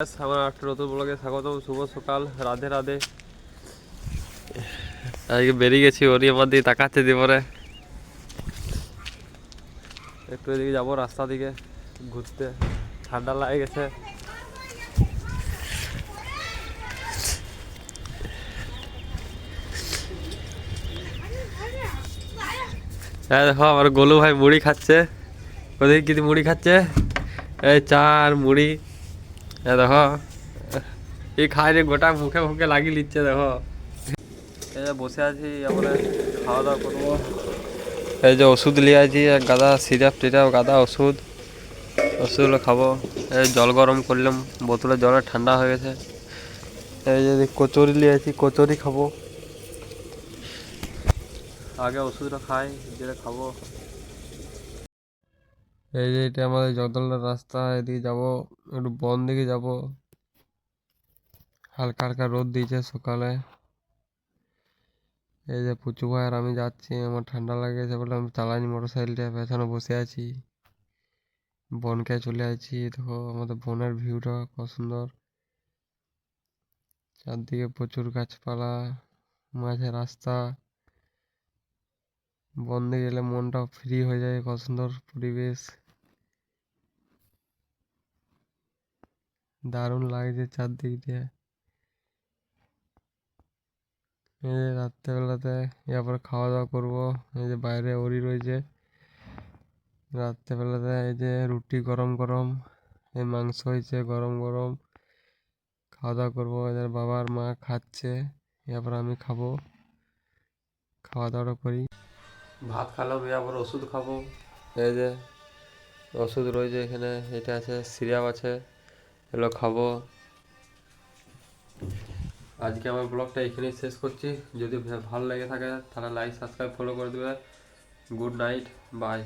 আমার একটা নতুন ব্লগে স্বাগতম, শুভ সকাল, রাধে রাধে। আজকে বেরিয়ে গেছি ওরি আমার দিকে তাকাচ্ছে দিবরে একটু এদিকে যাব রাস্তা দিকে, ঘুরতে। ঠান্ডা লাগে গেছে। হ্যাঁ দেখো, আমার গোলু ভাই মুড়ি খাচ্ছে। ওদিকে কিছু মুড়ি খাচ্ছে? এই চা আর মুড়ি। এ দেখো এই খাই রে গোটা মুখে মুখে লাগিয়ে নিচ্ছে দেখো। এই যে বসে আছি আমরা খাওয়া দাওয়া করব। এই যে ওষুধ নিয়ে আছি গাদা সিরাপ টিরাপ গাদা ওষুধ। ওষুধগুলো খাব। এই জল গরম করলাম বোতলে জলে ঠান্ডা হয়ে গেছে। এই যে কচুরি নিয়ে আছি কচুরি খাব। আগে ওষুধটা খাই যেটা খাব। এই যে এটা আমাদের জগদলদার রাস্তা, এদিকে যাব, একটু বন দিকে যাব। হালকা হালকা রোদ দিয়েছে সকালে। এই যে পুচু ভাই আর আমি যাচ্ছি, আমার ঠান্ডা লাগেছে বলে আমি চালাইনি মোটর সাইকেলটা পেছনে বসে আছি। বনকে চলে আছি, দেখো আমাদের বনের ভিউটা কত সুন্দর। চারদিকে প্রচুর গাছপালা, মাঝে রাস্তা। বন দিকে গেলে মনটা ফ্রি হয়ে যায় কত সুন্দর পরিবেশ। দারুণ লাগছে চারদিক। দিয়ে এই যে রাত্রেবেলাতে এরপর খাওয়া দাওয়া করব, এই যে বাইরে ওরি রয়েছে। রাত্রেবেলাতে এই যে রুটি গরম গরম, এই মাংস হয়েছে গরম গরম। খাওয়া দাওয়া করব, এদের বাবার মা খাচ্ছে, এরপর আমি খাব। খাওয়া দাওয়াটা করি। ভাত খালাম আবার ওষুধ খাব। এই যে ওষুধ রয়েছে এখানে এটা আছে সিরাপ আছে এগুলো খাব। আজকে আমার ব্লগটা এখানেই শেষ করছি। যদি ভালো লেগে থাকে তাহলে লাইক সাবস্ক্রাইব ফলো করে দেবে। Good night bye